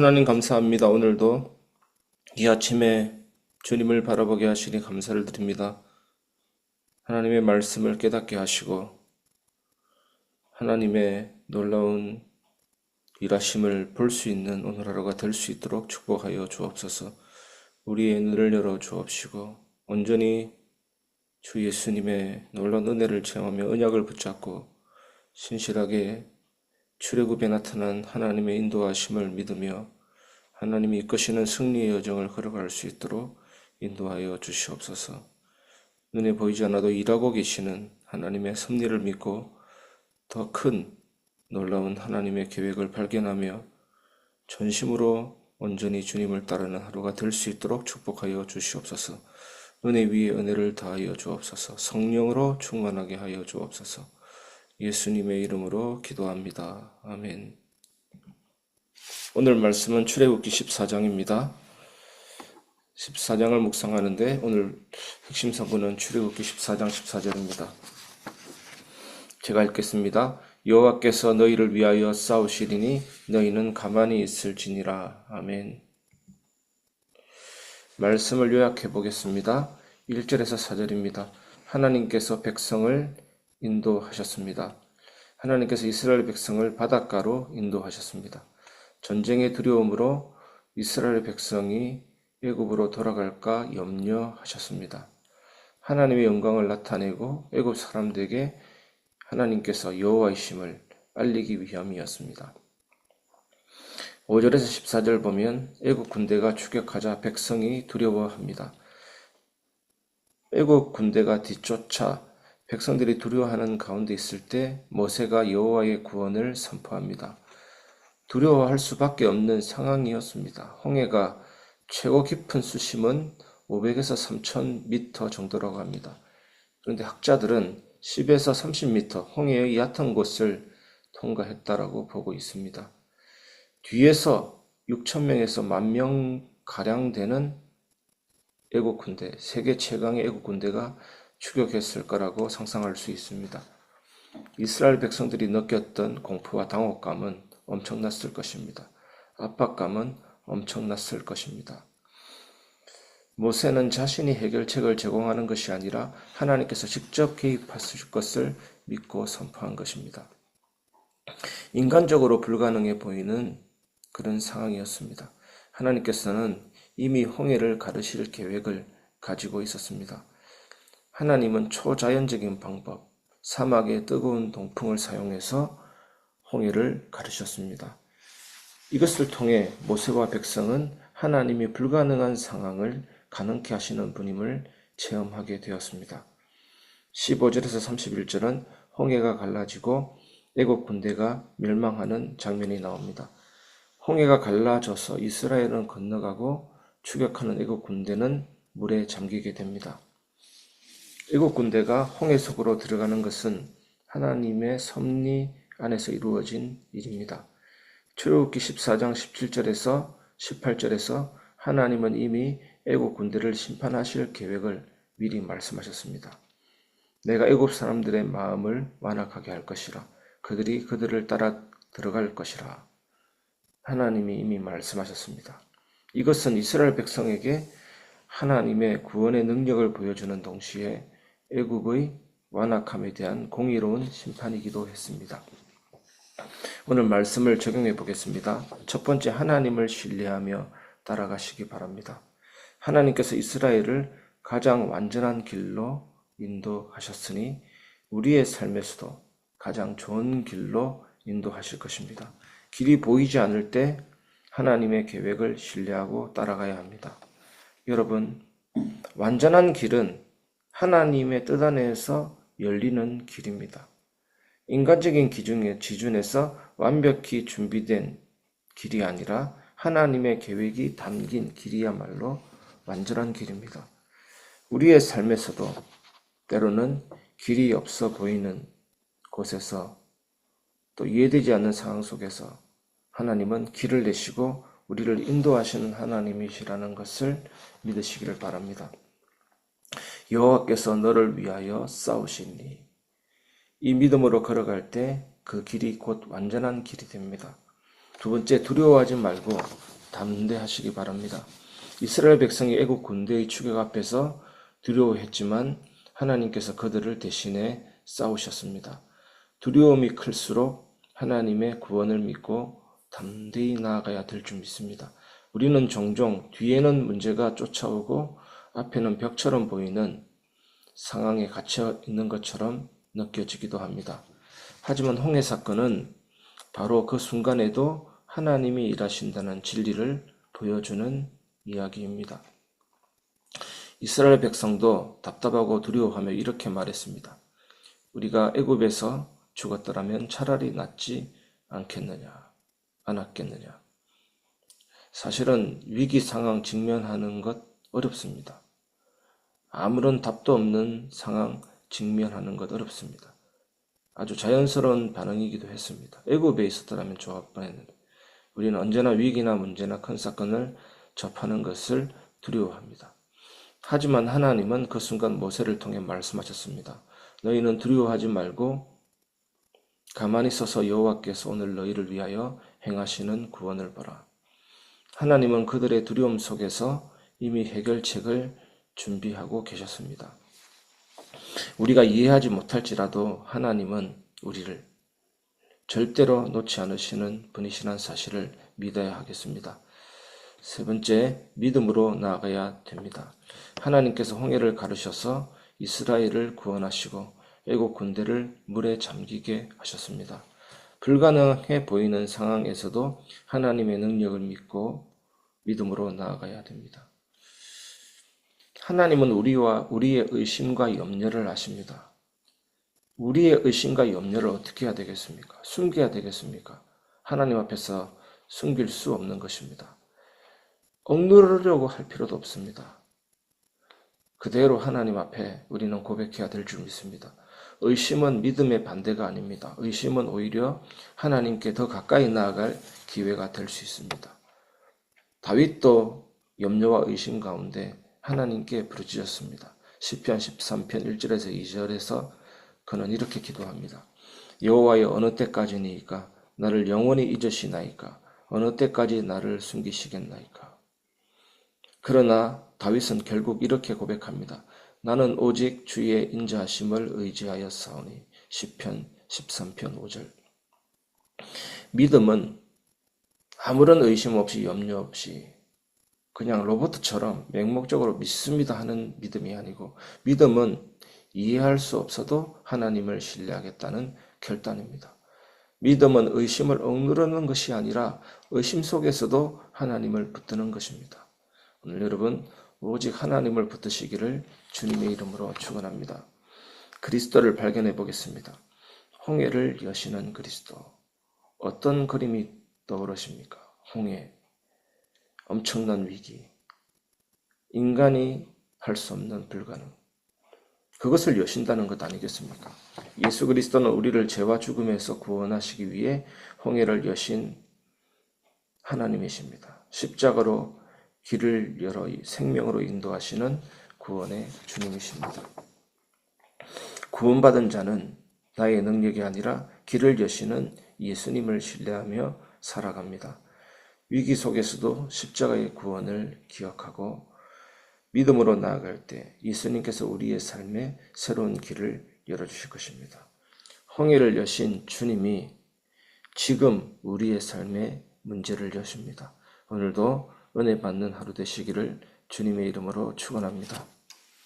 하나님 감사합니다. 오늘도 이 아침에 주님을 바라보게 하시니 감사를 드립니다. 하나님의 말씀을 깨닫게 하시고 하나님의 놀라운 일하심을 볼 수 있는 오늘 하루가 될 수 있도록 축복하여 주옵소서. 우리의 눈을 열어 주옵시고 온전히 주 예수님의 놀라운 은혜를 체험하며 언약을 붙잡고 신실하게 출애굽에 나타난 하나님의 인도하심을 믿으며 하나님이 이끄시는 승리의 여정을 걸어갈 수 있도록 인도하여 주시옵소서. 눈에 보이지 않아도 일하고 계시는 하나님의 섭리를 믿고 더 큰 놀라운 하나님의 계획을 발견하며 전심으로 온전히 주님을 따르는 하루가 될 수 있도록 축복하여 주시옵소서. 은혜 위에 은혜를 더하여 주옵소서. 성령으로 충만하게 하여 주옵소서. 예수님의 이름으로 기도합니다. 아멘. 오늘 말씀은 출애굽기 14장입니다. 14장을 묵상하는데 오늘 핵심 성구는 출애굽기 14장 14절입니다. 제가 읽겠습니다. 여호와께서 너희를 위하여 싸우시리니 너희는 가만히 있을지니라. 아멘. 말씀을 요약해 보겠습니다. 1절에서 4절입니다. 하나님께서 백성을 인도하셨습니다. 하나님께서 이스라엘 백성을 바닷가로 인도하셨습니다. 전쟁의 두려움으로 이스라엘 백성이 애굽으로 돌아갈까 염려하셨습니다. 하나님의 영광을 나타내고 애굽 사람들에게 하나님께서 여호와이심을 알리기 위함이었습니다. 5절에서 14절 보면 애굽 군대가 추격하자 백성이 두려워합니다. 애굽 군대가 뒤쫓아 백성들이 두려워하는 가운데 있을 때 모세가 여호와의 구원을 선포합니다. 두려워할 수밖에 없는 상황이었습니다. 홍해가 최고 깊은 수심은 500에서 3000m 정도라고 합니다. 그런데 학자들은 10에서 30m 홍해의 얕은 곳을 통과했다라고 보고 있습니다. 뒤에서 6천명에서 만명 가량 되는 애국 군대, 세계 최강의 애국 군대가 추격했을 거라고 상상할 수 있습니다. 이스라엘 백성들이 느꼈던 공포와 당혹감은 엄청났을 것입니다. 압박감은 엄청났을 것입니다. 모세는 자신이 해결책을 제공하는 것이 아니라 하나님께서 직접 개입하실 것을 믿고 선포한 것입니다. 인간적으로 불가능해 보이는 그런 상황이었습니다. 하나님께서는 이미 홍해를 가르실 계획을 가지고 있었습니다. 하나님은 초자연적인 방법, 사막의 뜨거운 동풍을 사용해서 홍해를 가르셨습니다. 이것을 통해 모세와 백성은 하나님이 불가능한 상황을 가능케 하시는 분임을 체험하게 되었습니다. 15절에서 31절은 홍해가 갈라지고 애국 군대가 멸망하는 장면이 나옵니다. 홍해가 갈라져서 이스라엘은 건너가고 추격하는 애국 군대는 물에 잠기게 됩니다. 애국 군대가 홍해 속으로 들어가는 것은 하나님의 섭리 안에서 이루어진 일입니다. 출애굽기 14장 17절에서 18절에서 하나님은 이미 애굽 군대를 심판하실 계획을 미리 말씀하셨습니다. 내가 애굽 사람들의 마음을 완악하게 할 것이라 그들이 그들을 따라 들어갈 것이라 하나님이 이미 말씀하셨습니다. 이것은 이스라엘 백성에게 하나님의 구원의 능력을 보여주는 동시에 애굽의 완악함에 대한 공의로운 심판이기도 했습니다. 오늘 말씀을 적용해 보겠습니다. 첫 번째 하나님을 신뢰하며 따라가시기 바랍니다. 하나님께서 이스라엘을 가장 완전한 길로 인도하셨으니 우리의 삶에서도 가장 좋은 길로 인도하실 것입니다. 길이 보이지 않을 때 하나님의 계획을 신뢰하고 따라가야 합니다. 여러분, 완전한 길은 하나님의 뜻 안에서 열리는 길입니다. 인간적인 기준에, 지준에서 완벽히 준비된 길이 아니라 하나님의 계획이 담긴 길이야말로 완전한 길입니다. 우리의 삶에서도 때로는 길이 없어 보이는 곳에서 또 이해되지 않는 상황 속에서 하나님은 길을 내시고 우리를 인도하시는 하나님이시라는 것을 믿으시기를 바랍니다. 여호와께서 너를 위하여 싸우시니 이 믿음으로 걸어갈 때 그 길이 곧 완전한 길이 됩니다. 두 번째 두려워하지 말고 담대하시기 바랍니다. 이스라엘 백성이 애국 군대의 추격 앞에서 두려워했지만 하나님께서 그들을 대신해 싸우셨습니다. 두려움이 클수록 하나님의 구원을 믿고 담대히 나아가야 될 줄 믿습니다. 우리는 종종 뒤에는 문제가 쫓아오고 앞에는 벽처럼 보이는 상황에 갇혀 있는 것처럼 느껴지기도 합니다. 하지만 홍해 사건은 바로 그 순간에도 하나님이 일하신다는 진리를 보여주는 이야기입니다. 이스라엘 백성도 답답하고 두려워하며 이렇게 말했습니다. 우리가 애굽에서 죽었더라면 차라리 낫지 않겠느냐, 않았겠느냐. 사실은 위기 상황 직면하는 것 어렵습니다. 아무런 답도 없는 상황 직면하는 것 어렵습니다. 아주 자연스러운 반응이기도 했습니다. 애굽에 있었더라면 좋을 뻔했는데 우리는 언제나 위기나 문제나 큰 사건을 접하는 것을 두려워합니다. 하지만 하나님은 그 순간 모세를 통해 말씀하셨습니다. 너희는 두려워하지 말고 가만히 서서 여호와께서 오늘 너희를 위하여 행하시는 구원을 보라. 하나님은 그들의 두려움 속에서 이미 해결책을 준비하고 계셨습니다. 우리가 이해하지 못할지라도 하나님은 우리를 절대로 놓지 않으시는 분이시란 사실을 믿어야 하겠습니다. 세 번째, 믿음으로 나아가야 됩니다. 하나님께서 홍해를 가르셔서 이스라엘을 구원하시고 애국 군대를 물에 잠기게 하셨습니다. 불가능해 보이는 상황에서도 하나님의 능력을 믿고 믿음으로 나아가야 됩니다. 하나님은 우리와 우리의 의심과 염려를 아십니다. 우리의 의심과 염려를 어떻게 해야 되겠습니까? 숨겨야 되겠습니까? 하나님 앞에서 숨길 수 없는 것입니다. 억누르려고 할 필요도 없습니다. 그대로 하나님 앞에 우리는 고백해야 될 줄 믿습니다. 의심은 믿음의 반대가 아닙니다. 의심은 오히려 하나님께 더 가까이 나아갈 기회가 될 수 있습니다. 다윗도 염려와 의심 가운데 하나님께 부르짖었습니다. 시편 13편 1절에서 2절에서 그는 이렇게 기도합니다. 여호와여 어느 때까지니까 나를 영원히 잊으시나이까 어느 때까지 나를 숨기시겠나이까 그러나 다윗은 결국 이렇게 고백합니다. 나는 오직 주의 인자하심을 의지하여 싸우니 시편 13편 5절 믿음은 아무런 의심 없이 염려 없이 그냥 로봇처럼 맹목적으로 믿습니다 하는 믿음이 아니고 믿음은 이해할 수 없어도 하나님을 신뢰하겠다는 결단입니다. 믿음은 의심을 억누르는 것이 아니라 의심 속에서도 하나님을 붙드는 것입니다. 오늘 여러분 오직 하나님을 붙드시기를 주님의 이름으로 축원합니다. 그리스도를 발견해 보겠습니다. 홍해를 여시는 그리스도. 어떤 그림이 떠오르십니까? 홍해, 엄청난 위기, 인간이 할 수 없는 불가능. 그것을 여신다는 것 아니겠습니까? 예수 그리스도는 우리를 죄와 죽음에서 구원하시기 위해 홍해를 여신 하나님이십니다. 십자가로 길을 열어 생명으로 인도하시는 구원의 주님이십니다. 구원받은 자는 나의 능력이 아니라 길을 여시는 예수님을 신뢰하며 살아갑니다. 위기 속에서도 십자가의 구원을 기억하고 믿음으로 나아갈 때 예수님께서 우리의 삶에 새로운 길을 열어주실 것입니다. 홍해를 여신 주님이 지금 우리의 삶에 문제를 여십니다. 오늘도 은혜 받는 하루 되시기를 주님의 이름으로 축원합니다.